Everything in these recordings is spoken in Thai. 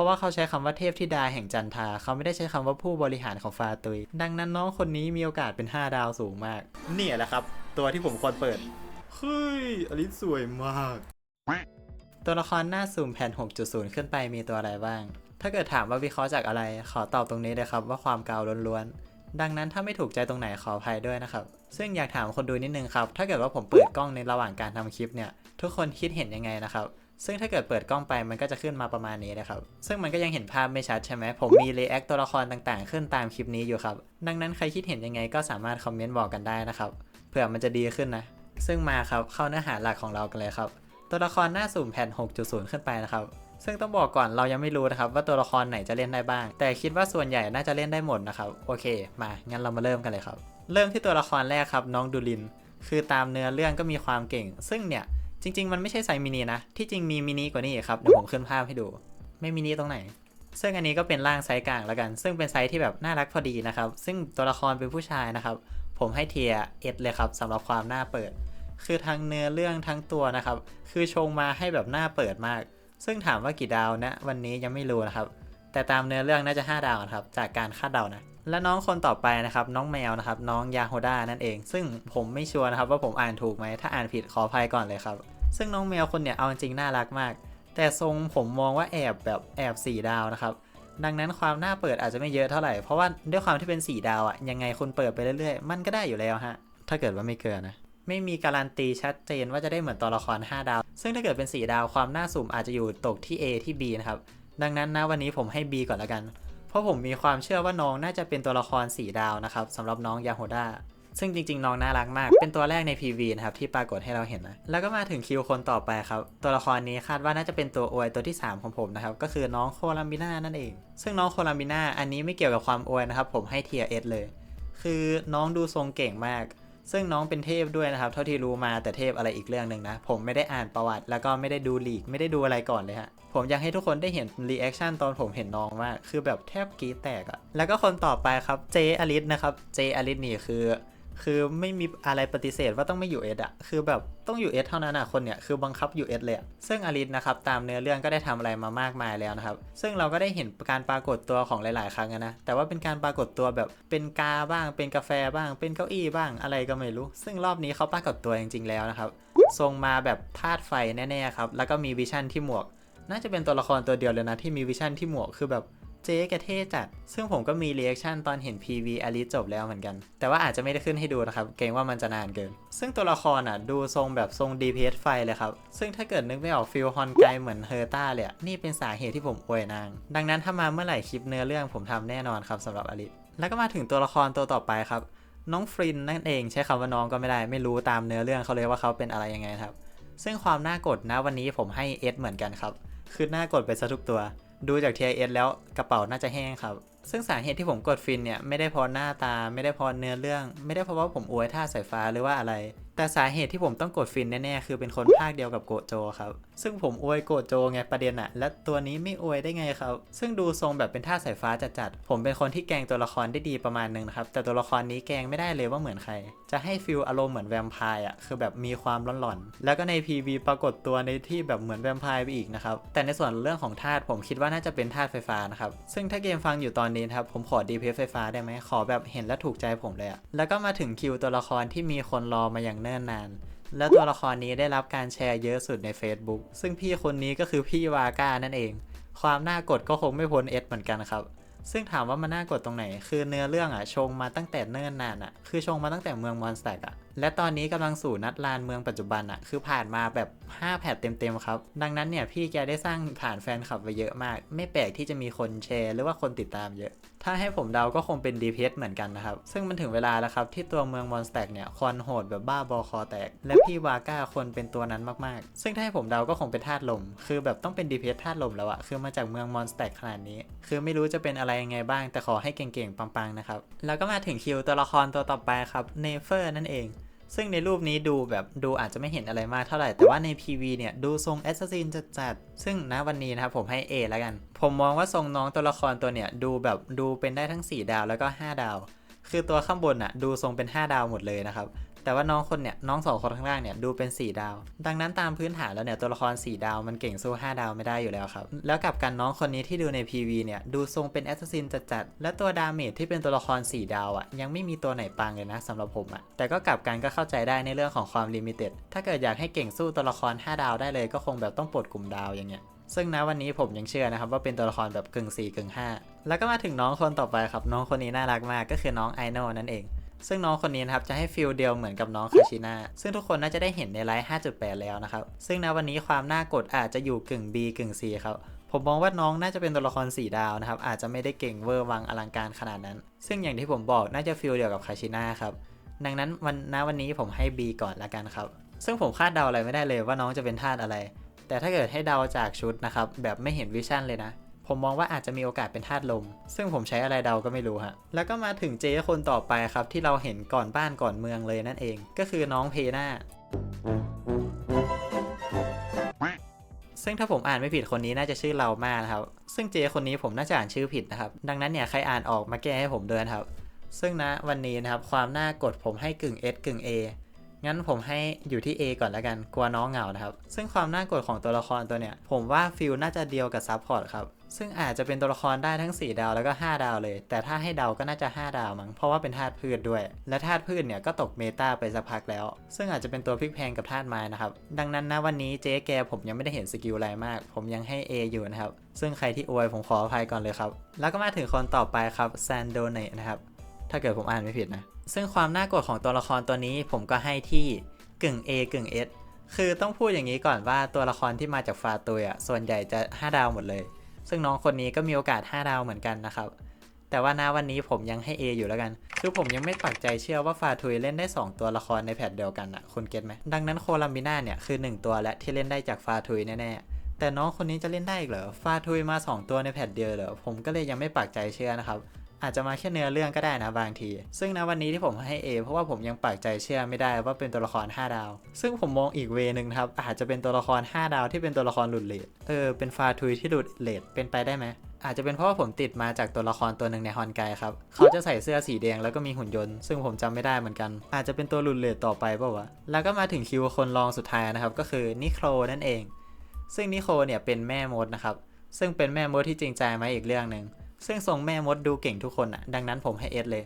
ราะว่าเขาใช้คำว่าเทพธิดาแห่งจันทา เขาไม่ได้ใช้คำว่าผู้บริหารของฟาตุย ดังนั้นน้องคนนี้มีโอกาสเป็น 5 ดาวสูงมาก เนี่ยแหละครับ ตัวที่ผมควรเปิด เฮ้ย อลิสสวยมาก ตัวละครหน้าซูมแผ่น 6.0 ขึ้นไปมีตัวอะไรบ้าง ถ้าเกิดถามว่าวิเคราะห์จากอะไร ขอตอบตรงนี้เลยครับว่าความเกาล้วนๆ ดังนั้นถ้าไม่ถูกใจตรงไหนขออภัยด้วยนะครับ ซึ่งอยากถามคนดูนิดนึงครับ ถ้าเกิดว่าผมเปิดกล้องในระหว่างการทำคลิปเนี่ย ทุกคนคิดเห็นยังไงนะครับ ซึ่งถ้าเกิดเปิดกล้องไปมันก็จะขึ้นมาประมาณนี้นะครับ ซึ่งมันก็ยังเห็นภาพไม่ชัดใช่ไหม ผมมีรีแอคตัวละครต่างๆ ขึ้นตามคลิปนี้อยู่ครับ ดังนั้นใครคิดเห็นยังไงก็สามารถคอมเมนต์บอกกันได้นะครับ เผื่อมันจะดีขึ้นนะ ซึ่งมาครับเข้าเนื้อหาหลักของเรากันเลยครับ ตัวละครหน้าสุ่มแผ่น 6.0 ขึ้นไปนะครับ ซึ่งต้องบอกก่อนเรายังไม่รู้นะครับว่าตัวละครไหนจะเล่นได้บ้าง แต่คิดว่าส่วนใหญ่น่าจะเล่นได้หมดนะครับ โอเค มางั้นเรามาเริ่มกันเลยครับ เริ่มที่ตัวละครแรกครับน้องดูลิน คือตามเนื้อเรื่องก็มีความเก่ง ซึ่งเนี่ย จริง ๆ มันไม่ใช่ไซส์มินินะ ที่จริงมีมินิกว่านี้ครับ เดี๋ยวผมขึ้นภาพให้ดู ไม่มินิตรงไหน ซึ่งอันนี้ก็เป็นร่างไซส์กลางแล้วกัน ซึ่งเป็นไซส์ที่แบบน่ารักพอดีนะครับ ซึ่งตัวละครเป็นผู้ชายนะครับ ผมให้เทียเอสเลยครับสำหรับความน่าเปิด คือทั้งเนื้อเรื่องทั้งตัวนะครับ คือชงมาให้แบบน่าเปิดมาก ซึ่งถามว่ากี่ดาวนะ วันนี้ยังไม่รู้นะครับ แต่ตามเนื้อเรื่องน่าจะ 5 ดาวครับ จากการคาดเดานะและน้องคนต่อไปนะครับ น้องแมวนะครับ น้องยาโฮด้านั่นเอง ซึ่งผมไม่ชัวร์นะครับว่าผมอ่านถูกไหม ถ้าอ่านผิดขออภัยก่อนเลยครับ ซึ่งน้องแมวคนเนี่ยเอาจริงๆน่ารักมาก แต่ทรงผมมองว่าแอบแบบแอบ4ดาวนะครับ ดังนั้นความน่าเปิดอาจจะไม่เยอะเท่าไหร่ เพราะว่าด้วยความที่เป็น4ดาวอะยังไงคุณเปิดไปเรื่อยๆ มันก็ได้อยู่แล้วฮะ ถ้าเกิดว่าไม่เกินนะ ไม่มีการันตีชัดเจนว่าจะได้เหมือนตัวละคร 5 ดาว ซึ่งถ้าเกิดเป็น 4 ดาวความน่าสุ่มอาจจะอยู่ตกที่ A ที่ B นะครับ ดังนั้นนะวันนี้ผมให้ B ก่อนละกัน เพราะผมมีความเชื่อว่าน้องน่าจะเป็นตัวละครสีดาวนะครับสำหรับน้องยาโฮด้าซึ่งจริง ๆ น้องน่ารักมาก เป็นตัวแรกใน PV นะครับ ที่ปรากฏให้เราเห็นนะ แล้วก็มาถึงคิวคนต่อไปครับ ตัวละครนี้คาดว่าน่าจะเป็นตัวอวยตัวที่ 3 ของผมนะครับ ก็คือน้องโคลัมบิน่านั่นเอง ซึ่งน้องโคลัมบิน่าอันนี้ไม่เกี่ยวกับความอวยนะครับ ผมให้เทียเอสเลย คือน้องดูทรงเก่งมาก ซึ่งน้องเป็นเทพด้วยนะครับเท่าที่รู้มาแต่เทพอะไรอีกเรื่องหนึ่งนะ ผมไม่ได้อ่านประวัติ แล้วก็ไม่ได้ดูลีก ไม่ได้ดูอะไรก่อนเลยฮะผมอยากให้ทุกคนได้เห็นรีแอคชั่นตอนผมเห็นน้องมาก คือแบบแทบกรีดแตกอะแล้วก็คนต่อไปครับเจอลิสนะครับเจอลิสนี่คือ คือไม่มีอะไรปฏิเสธว่าต้องไม่อยู่เอสอะคือแบบต้องอยู่เอสเท่านั้นอะคนเนี่ยคือบังคับอยู่เอสเลยซึ่งอลิสนะครับตามเนื้อเรื่องก็ได้ทำอะไรมามากมายแล้วนะครับ ซึ่งเราก็ได้เห็นการปรากฏตัวของหลาย ๆ ครั้งนะ แต่ว่าเป็นการปรากฏตัวแบบเป็นกาบ้าง เป็นกาแฟบ้าง เป็นเก้าอี้บ้างอะไรก็ไม่รู้ ซึ่งรอบนี้เขาปรากฏตัวจริง ๆ แล้วนะครับ ทรงมาแบบธาตุไฟแน่ ๆ ครับ แล้วก็มีวิชั่นที่หมวก น่าจะเป็นตัวละครตัวเดียวเลยนะที่มีวิชั่นที่หมวกคือแบบ เจ๊แกเท่จัด ซึ่งผมก็มีเรีแอคชั่นตอนเห็น PV อลิจบแล้วเหมือนกัน แต่ว่าอาจจะไม่ได้ขึ้นให้ดูนะครับ เกรงว่ามันจะนานเกิน ซึ่งตัวละครอะ ดูทรงแบบทรง DPS ไฟเลยครับ ซึ่งถ้าเกิดนึกไม่ออกฟิลฮอนไกเหมือนเฮอร์ต้าเลยนี่เป็นสาเหตุที่ผมอวยนาง ดังนั้นถ้ามาเมื่อไหร่คลิปเนื้อเรื่องผมทำแน่นอนครับสำหรับอลิสแล้วก็มาถึงตัวละครตัวต่อไปครับน้องฟรินนั่นเองใช้คำว่าน้องก็ไม่ได้ ไม่รู้ตามเนื้อเรื่องเขาเลยว่าเขาเป็นอะไรยังไงครับ ซึ่งความน่ากดนะวันนี้ผมให้ S เหมือนกันครับคือน่ากดไปซะทุกตัว ดูจาก TIS แล้วกระเป๋าน่าจะแห้งครับ ซึ่งสาเหตุที่ผมกดฟินเนี่ย ไม่ได้เพราะหน้าตา ไม่ได้เพราะเนื้อเรื่อง ไม่ได้เพราะว่าผมอวยท่าสายฟ้าหรือว่าอะไร แต่สาเหตุที่ผมต้องกดฟินแน่ๆ คือเป็นคนภาคเดียวกับโกโจครับ ซึ่งผมอวยโกโจไงประเด็นอะและตัวนี้ไม่อวยได้ไงครับ ซึ่งดูทรงแบบเป็นท่าสายฟ้าจัดๆ ผมเป็นคนที่แกงตัวละครได้ดีประมาณนึงนะครับ แต่ตัวละครนี้แกงไม่ได้เลยว่าเหมือนใคร จะให้ฟิลอารมณ์เหมือนแวมไพร์อะคือแบบมีความร้อนๆ แล้วก็ใน PV ปรากฏตัวในที่แบบเหมือนแวมไพร์ไปอีกนะครับ แต่ในส่วนเรื่องของธาตุผมคิดว่าน่าจะเป็นธาตุไฟฟ้านะครับ ซึ่งถ้าเกมฟังอยู่ตอนนี้นครับผมขอ DPS ไฟฟ้าได้ไหมขอแบบเห็นและถูกใจผมเลยอะแล้วก็มาถึงคิวตัวละครที่มีคนรอมาอย่างเนิ่นนาน แล้วตัวละครนี้ได้รับการแชร์เยอะสุดใน Facebook ซึ่งพี่คนนี้ก็คือพี่วาก้านั่นเอง ความน่ากดก็คงไม่พ้นเอสเหมือนกันครับ ซึ่งถามว่ามันน่ากดตรงไหน คือเนื้อเรื่องอะชงมาตั้งแต่เนิ่นนานอะ คือชงมาตั้งแต่เมืองมอนสเตกอะและตอนนี้กำลังสู่นัดลานเมืองปัจจุบันอะ คือผ่านมาแบบ 5 แพทเต็มๆครับ ดังนั้นเนี่ยพี่แกได้สร้างฐานแฟนคลับไว้เยอะมาก ไม่แปลกที่จะมีคนแชร์หรือว่าคนติดตามเยอะ ถ้าให้ผมเดาก็คงเป็น DPS เหมือนกันนะครับ ซึ่งมันถึงเวลาแล้วครับ ที่ตัวเมืองมอนสแตกเนี่ยคอนโหดแบบบ้าบอคอแตก และพี่วาก้าคนเป็นตัวนั้นมากๆ ซึ่งถ้าให้ผมเดาก็คงเป็นธาตุลม คือแบบต้องเป็น DPS ธาตุลมแล้วอะคือมาจากเมืองมอนสแตกขนาดนี้ คือไม่รู้จะเป็นอะไรยังไงบ้าง แต่ขอให้เก่งๆปังๆนะครับแล้วก็มาถึงคิวตัวละครตัวต่อไปครับเนเฟอร์นั่นเอง ซึ่งในรูปนี้ดูแบบดูอาจจะไม่เห็นอะไรมากเท่าไหร่ แต่ว่าใน PV เนี่ยดูทรงแอสซัสซินจัดๆ ซึ่งณวันนี้นะครับผมให้ A แล้วกัน ผมมองว่าทรงน้องตัวละครตัวเนี่ยดูแบบดูเป็นได้ทั้ง 4 ดาวแล้วก็ 5 ดาว คือตัวข้างบนอะดูทรงเป็น 5 ดาวหมดเลยนะครับ แต่ว่าน้องคนเนี่ยน้องสองคนข้างล่างเนี่ยดูเป็น 4 ดาว ดังนั้นตามพื้นฐานแล้วเนี่ยตัวละคร 4 ดาวมันเก่งสู้ 5 ดาวไม่ได้อยู่แล้วครับ แล้วกับกันน้องคนนี้ที่ดูใน PV เนี่ยดูทรงเป็นแอสซัสซินจัดๆ และตัวดาเมจที่เป็นตัวละคร 4 ดาวอะ่ะยังไม่มีตัวไหนปังเลยนะสำหรับผมอะ่ะแต่ก็กลับกันก็เข้าใจได้ในเรื่องของความลิมิเต็ดถ้าเกิดอยากให้เก่งสู้ตัวละคร 5 ดาวได้เลยก็คงแบบต้องปลดกลุ่มดาวอย่างเงี้ยซึ่งณวันนี้ผมยังเชื่อนะครับว่าเป็นตัวละครแบบกึ่ง4กึ่ง5แล้วก็มาถึงน้องคนต่อไปครับ น้องคนนี้น่ารักมากก็คือน้องไอโนนั่นเอง ซึ่งน้องคนนี้นะครับจะให้ฟิลเดียวเหมือนกับน้องคาชิน่าซึ่งทุกคนน่าจะได้เห็นในไลฟ์ 5.8 แล้วนะครับ ซึ่งณวันนี้ความน่ากดอาจจะอยู่กึ่ง B กึ่ง C ครับผมมองว่าน้องน่าจะเป็นตัวละคร4ดาวนะครับ อาจจะไม่ได้เก่งเวอร์วังอลังการขนาดนั้น ซึ่งอย่างที่ผมบอกน่าจะฟิลเดียวกับคาชิน่าครับ ดังนั้นวันณวันนี้ผมให้ B ก่อนละกันครับ ซึ่งผมคาดเดาอะไรไม่ได้เลยว่าน้องจะเป็นธาตุอะไร แต่ถ้าเกิดให้เดาจากชุดนะครับแบบไม่เห็นวิชั่นเลยนะ ผมมองว่าอาจจะมีโอกาสเป็นธาตุลม ซึ่งผมใช้อะไรเดาก็ไม่รู้ฮะ แล้วก็มาถึงเจ๊คนต่อไปครับ ที่เราเห็นก่อนบ้านก่อนเมืองเลยนั่นเอง ก็คือน้องเพน่าซึ่งถ้าผมอ่านไม่ผิดคนนี้น่าจะชื่อเรามานะครับ ซึ่งเจคนนี้ผมน่าจะอ่านชื่อผิดนะครับ ดังนั้นเนี่ยใครอ่านออกมาแก้ให้ผมด้วยนะครับ ซึ่งนะวันนี้นะครับความน่ากดผมให้กึ่ง S กึ่ง A งั้นผมให้อยู่ที่ A ก่อนแล้วกัน กลัวน้องเหงานะครับ ซึ่งความน่ากดของตัวละครตัวเนี้ย ผมว่าฟิลน่าจะเดียวกับซับพอร์ตครับ ซึ่งอาจจะเป็นตัวละครได้ทั้ง 4 ดาวแล้วก็ 5 ดาวเลย แต่ถ้าให้เดาก็น่าจะ 5 ดาวมั้ง เพราะว่าเป็นธาตุพืชด้วย และธาตุพืชเนี่ยก็ตกเมตาไปสักพักแล้ว ซึ่งอาจจะเป็นตัวพลิกแพงกับธาตุไม้นะครับ ดังนั้นนะวันนี้เจ๊แกผมยังไม่ได้เห็นสกิลอะไรมาก ผมยังให้ A อยู่นะครับ ซึ่งใครที่อวยผมขออภัยก่อนเลยครับ แล้วก็มาถึงคนต่อไปครับแซนโดเนนะครับ ถ้าเกิดผมอ่านไม่ผิดนะ ซึ่งความน่ากลัวของตัวละครตัวนี้ผมก็ให้ที่กึ่ง A กึ่ง S คือต้องพูดอย่างนี้ก่อนว่าตัวละครที่มาจากฟาตุยอะส่วนใหญ่จะ 5 ดาวหมดเลย ซึ่งน้องคนนี้ก็มีโอกาส 5 ดาวเหมือนกันนะครับ แต่ว่าณวันนี้ผมยังให้ A อยู่แล้วกัน คือผมยังไม่ปักใจเชื่อว่าฟาทุยเล่นได้ 2 ตัวละครในแพทเดียวกันอะคุณเก็ตไหมดังนั้นโคลัมบิน่าเนี่ยคือ 1 ตัวและที่เล่นได้จากฟาทุยแน่ๆแต่น้องคนนี้จะเล่นได้อีกเหรอฟาทุยมา 2 ตัวในแพทเดียวเหรอผมก็เลยยังไม่ปักใจเชื่อนะครับ อาจจะมาแค่เนื้อเรื่องก็ได้นะบางที ซึ่งณวันนี้ที่ผมให้ A เพราะว่าผมยังปักใจเชื่อไม่ได้ว่าเป็นตัวละคร 5 ดาว ซึ่งผมมองอีกเวนึงครับอาจจะเป็นตัวละคร 5 ดาวที่เป็นตัวละครหลุดเลทเออเป็นฟาทุยที่หลุดเลทเป็นไปได้ไหมอาจจะเป็นเพราะว่าผมติดมาจากตัวละครตัวหนึ่งในฮอนไกครับ เขาจะใส่เสื้อสีแดงแล้วก็มีหุ่นยนต์ ซึ่งผมจำไม่ได้เหมือนกัน อาจจะเป็นตัวหลุดเลทต่อไปเปล่าวะ แล้วก็มาถึงคิวคนรองสุดท้ายนะครับ ก็คือนิโครนั่นเอง ซึ่งนิโครเนี่ยเป็นแม่มดนะครับ ซึ่งเป็นแม่มดที่จริงใจมาอีกเรื่องหนึ่ง ซึ่งทรงแม่มดดูเก่งทุกคนอะดังนั้นผมให้เอสเลย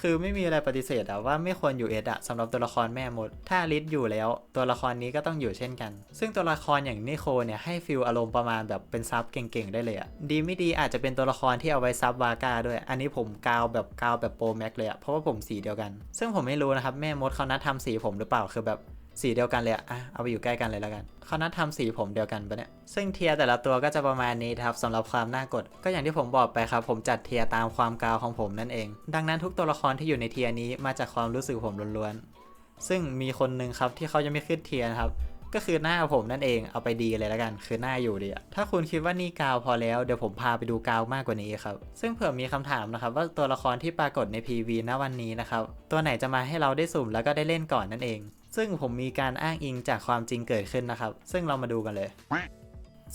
คือไม่มีอะไรปฏิเสธอะว่าไม่ควรอยู่เอสอะสำหรับตัวละครแม่มด ถ้าลิศอยู่แล้ว ตัวละครนี้ก็ต้องอยู่เช่นกัน ซึ่งตัวละครอย่างนิโคเนี่ยให้ฟิลอารมณ์ประมาณแบบเป็นซับเก่งๆได้เลยอะดีไม่ดีอาจจะเป็นตัวละครที่เอาไว้ซับวาก้าด้วย อันนี้ผมกาวแบบกาวแบบโปรแม็กเลยอะเพราะว่าผมสีเดียวกัน ซึ่งผมไม่รู้นะครับแม่มดเขานัดทำสีผมหรือเปล่าคือแบบ สีเดียวกันเลยอะอะเอาไปอยู่ใกล้กันเลยแล้วกันเขานัดทำสีผมเดียวกันปะเนี่ยซึ่งเทียแต่ละตัวก็จะประมาณนี้ครับสำหรับความน่ากด ก็อย่างที่ผมบอกไปครับ ผมจัดเทียตามความกาวของผมนั่นเอง ดังนั้นทุกตัวละครที่อยู่ในเทียนี้มาจากความรู้สึกผมล้วนๆซึ่งมีคนหนึ่งครับที่เขายังไม่ขึ้นเทียนะครับ ก็คือหน้าผมนั่นเองเอาไปดีเลยแล้วกันคือหน้าอยู่ดีอะถ้าคุณคิดว่านี่กาวพอแล้วเดี๋ยวผมพาไปดูกาวมากกว่านี้ครับ ซึ่งเผื่อมีคำถามนะครับว่าตัวละครที่ปรากฏใน PV ณวันนี้นะครับตัวไหนจะมาให้เราได้สุ่มแล้วก็ได้เล่นก่อนนั่นเอง ซึ่งผมมีการอ้างอิงจากความจริงเกิดขึ้นนะครับ ซึ่งเรามาดูกันเลย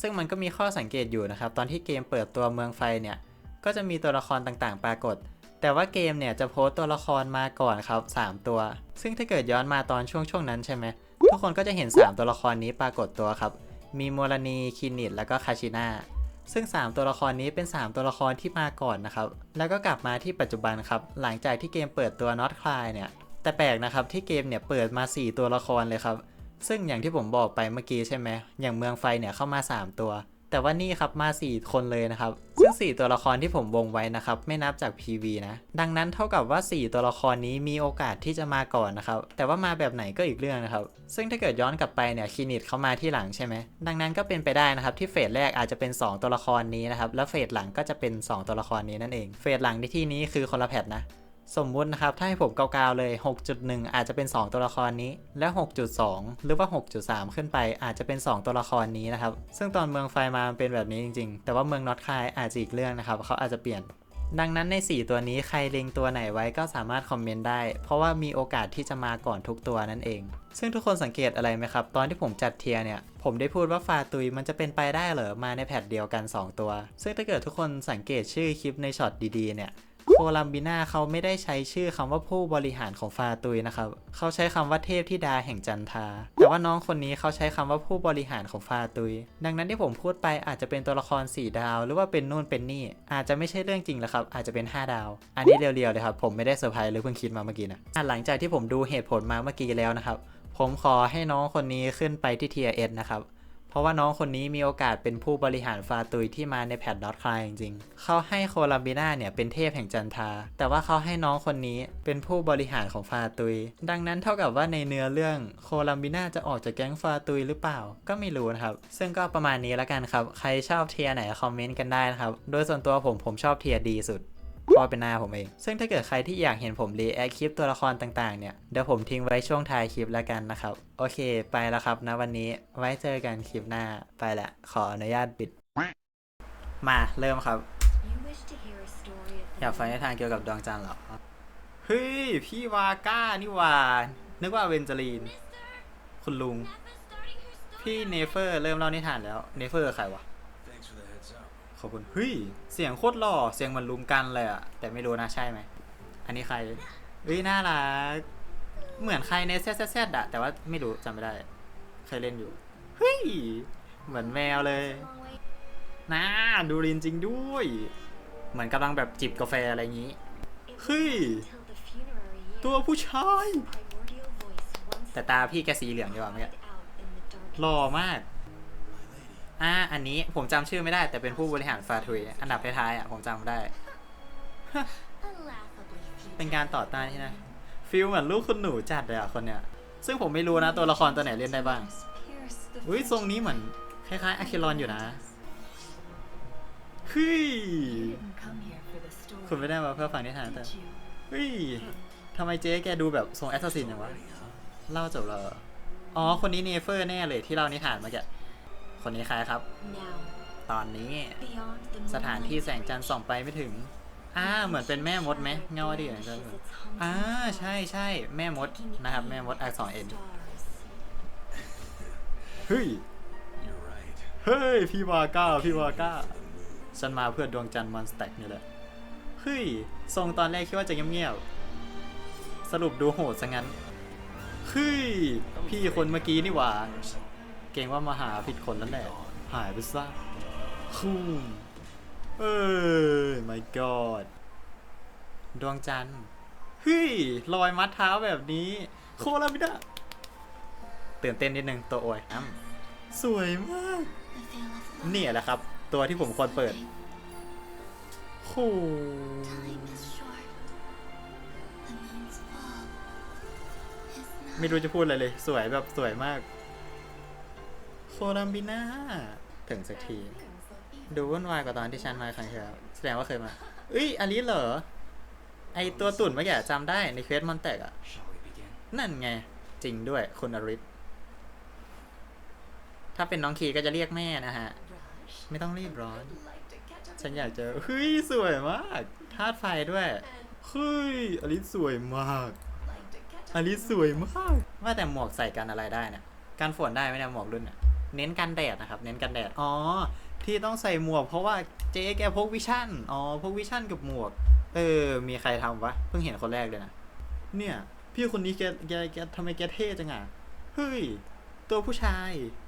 ซึ่งมันก็มีข้อสังเกตอยู่นะครับตอนที่เกมเปิดตัวเมืองไฟเนี่ยก็จะมีตัวละครต่างๆ ปรากฏ แต่ว่าเกมเนี่ยจะโพสต,ตัวละครมาก่อนครับ 3 ตัว ซึ่งถ้าเกิดย้อนมาตอนช่วงช่วงนั้นใช่ไหม ทุกคนก็จะเห็น 3 ตัวละครนี้ปรากฏตัวครับ มีโมรานีคินิตแล้วก็คาชิน่าซึ่ง 3 ตัวละครนี้เป็น 3 ตัวละครที่มาก่อนนะครับ แล้วก็กลับมาที่ปัจจุบันครับ หลังจากที่เกมเปิดตัว Not Cry เนี่ย แต่แปลกนะครับที่เกมเนี่ยเปิดมา 4 ตัวละครเลยครับ ซึ่งอย่างที่ผมบอกไปเมื่อกี้ใช่ไหม อย่างเมืองไฟเนี่ยเข้ามา 3 ตัว แต่ว่านี่ครับมา4คนเลยนะครับ ซึ่ง 4 ตัวละครที่ผมวงไว้นะครับ ไม่นับจาก PV นะ ดังนั้นเท่ากับว่า 4 ตัวละครนี้มีโอกาสที่จะมาก่อนนะครับ แต่ว่ามาแบบไหนก็อีกเรื่องนะครับ ซึ่งถ้าเกิดย้อนกลับไปเนี่ยคลินิตเขามาที่หลังใช่ไหม ดังนั้นก็เป็นไปได้นะครับที่เฟสแรกอาจจะเป็น 2 ตัวละครนี้นะครับ แล้วเฟสหลังก็จะเป็น 2 ตัวละครนี้นั่นเอง เฟสหลังในที่นี้คือคนละแพทนะ สมมุตินะครับ ถ้าให้ผมกาวๆเลย 6.1 อาจจะเป็น 2 ตัวละครนี้ และ 6.2 หรือว่า 6.3 ขึ้นไป อาจจะเป็น 2 ตัวละครนี้นะครับ ซึ่งตอนเมืองไฟมามันเป็นแบบนี้จริงๆ แต่ว่าเมืองน็อตคายอาจจะอีกเรื่องนะครับ เขาอาจจะเปลี่ยน ดังนั้นใน 4 ตัวนี้ใครเล็งตัวไหนไว้ก็สามารถคอมเมนต์ได้ เพราะว่ามีโอกาสที่จะมาก่อนทุกตัวนั่นเอง ซึ่งทุกคนสังเกตอะไรไหมครับ ตอนที่ผมจัดเทียร์เนี่ย ผมได้พูดว่าฟาตุยมันจะเป็นไปได้เหรอ มาในแพทเดียวกัน 2 ตัว ซึ่งถ้าเกิดทุกคนสังเกตชื่อคลิปในช็อตดีๆเนี่ย โคลัมบิน่าเขาไม่ได้ใช้ชื่อคำว่าผู้บริหารของฟาตุยนะครับ เขาใช้คำว่าเทพธิดาแห่งจันทา แต่ว่าน้องคนนี้เขาใช้คำว่าผู้บริหารของฟาตุย ดังนั้นที่ผมพูดไปอาจจะเป็นตัวละคร 4 ดาว หรือว่าเป็นนู่นเป็นนี่ อาจจะไม่ใช่เรื่องจริงแล้วครับ อาจจะเป็น 5 ดาว อันนี้เรียวๆเลยครับ ผมไม่ได้เซอร์ไพรส์เลยเพิ่งคิดมาเมื่อกี้นะะหลังจากที่ผมดูเหตุผลมาเมื่อกี้แล้วนะครับ ผมขอให้น้องคนนี้ขึ้นไปที่ Tier S นะครับ ราะว่าน้องคนนี้มีโอกาสเป็นผู้บริหารฟาตุยที่มาในแพทดอทคลายจริงๆ เขาให้โคลัมบิน่าเนี่ยเป็นเทพแห่งจันทราแต่ว่าเขาให้น้องคนนี้เป็นผู้บริหารของฟาตุย ดังนั้นเท่ากับว่าในเนื้อเรื่องโคลัมบิน่าจะออกจากแก๊งฟาตุยหรือเปล่า ก็ไม่รู้นะครับ ซึ่งก็ประมาณนี้แล้วกันครับ ใครชอบเทียไหนคอมเมนต์กันได้นะครับ โดยส่วนตัวผมผมชอบเทียดีสุด พราะว่าเป็นหน้าผมเอง ซึ่งถ้าเกิดใครที่อยากเห็นผมรีแอคคลิปตัวละครต่างๆเนี่ย เดี๋ยวผมทิ้งไว้ช่วงท้ายคลิปแล้วกันนะครับ โอเค ไปแล้วครับนะวันนี้ ไว้เจอกันคลิปหน้า ไปละ ขออนุญาตปิด มาเริ่มครับ อยากฟังนิทานเกี่ยวกับดวงจันทร์เหรอ เฮ้ย พี่วาก้านี่วานึกว่าเวนจารีน คุณลุง พี่เนเฟอร์เริ่มเล่านิทานแล้ว เนเฟอร์ใครวะ อบคุณเฮ้ยเสียงโคตรหล่อเสียงเหมือนลุงกันเลยอะแต่ไม่รู้นะใช่ไหมอันนี้ใครเฮ้ยน่ารักเหมือนใครในแซดแซดอะแต่ว่าไม่รู้จำไม่ได้ใครเล่นอยู่เฮ้ยเหมือนแมวเลยน่าดูรินจริงด้วย เหมือนกำลังแบบจิบกาแฟอะไรอย่างนี้ It Hey. wasn't until the funerary year ตัวผู้ชาย แต่ตาพี่แกสีเหลืองดีกว่าเมื่อกี้หล่อมาก อ่า อันนี้ผมจำชื่อไม่ได้ แต่เป็นผู้บริหารฟาทุยอันดับท้ายๆอะผมจำได้ เป็นการต่อต้านที่นะฟิลเหมือนลูกคุณหนูจัดเลยอะคนเนี้ยซึ่งผมไม่รู้นะตัวละครตัวไหนเล่นได้บ้างอุ้ยทรงนี้เหมือนคล้ายๆอะคิรอนอยู่นะเฮ้ยคุณไม่ได้มาเพื่อฟังนิทานแต่เฮ้ยทำไมเจ๊แกดูแบบทรงแอสซัสซินอย่างวะเล่าจบแล้วออ๋อคนนี้เนเฟอร์แน่เลยที่เล่านิทานเมื่อกี้ คนนี้ใครครับ Now, ตอนนี้ beyond the สถานที่แสง moonlight จันทร์ส่องไปไม่ถึง อ่า เหมือนเป็นแม่มดไหมเงาอดีตของฉัน reaches its haunting อ่า power, ใช่ใช่แม่มด taking the นะครับ aim แม่มดอักษร of เอ็น stars. เฮ้ย You're right. เฮ้ย พี่วาก้า พี่วาก้า ฉันมาเพื่อดวงจันทร์มอนสแต็กนี่แหละ เฮ้ย ทรงตอนแรกคิดว่าจะเงียบๆ สรุปดูโหดซะงั้น เฮ้ย พี่คนเมื่อกี้นี่หว่า เก่งว่ามาหาผิดคนแล้วแหละหายไปซะคูมเอ้ย my god ดวงจันทร์เฮ้ยรอยมัดเท้าแบบนี้ โคลามิดาตื่นเต้นนิดนึงตัวโอยอ้ำสวยมาก The veil of love เนี่ยแหละครับ ตัวที่ผมควรเปิดโห Time is short. The moon's fall is not ไม่รู้จะพูดอะไรเลย สวยแบบสวยมาก โคลัมบิน่าถึงสักที ดูวุ่นวายกว่าตอนที่ฉันมาครั้งที่แล้วแสดงว่าเคยมาเอ้ยอันนี้เหรอ ไอตัวตุ่นเมื่อกี้จำได้ในเควสมอนแตกอะ Shall we begin? นั่นไง จริงด้วยคุณอริสถ้าเป็นน้องคีก็จะเรียกแม่นะฮะ rush. ไม่ต้องรีบร้อน Like to catch up ฉันอยากเจอเฮ้ยสวยมากธาตุไฟด้วยเฮ้ยอลิสสวยมาก like to catch อลิสสวยมาก ว่าแต่หมวกใส่กันอะไรได้เนี่ยกันฝนได้ไหมเนี่ยหมวกรุ่นเนี่ย เน้นกันแดดนะครับ เน้นกันแดด อ๋อ ที่ต้องใส่หมวก เพราะว่าเจ๊แกพกวิชั่น อ๋อ พกวิชั่นกับหมวก เออ มีใครทำวะ เพิ่งเห็นคนแรกเลยนะ เนี่ย พี่คนนี้แก แก แกทำไมแกเท่จังอะ เฮ้ย ตัวผู้ชาย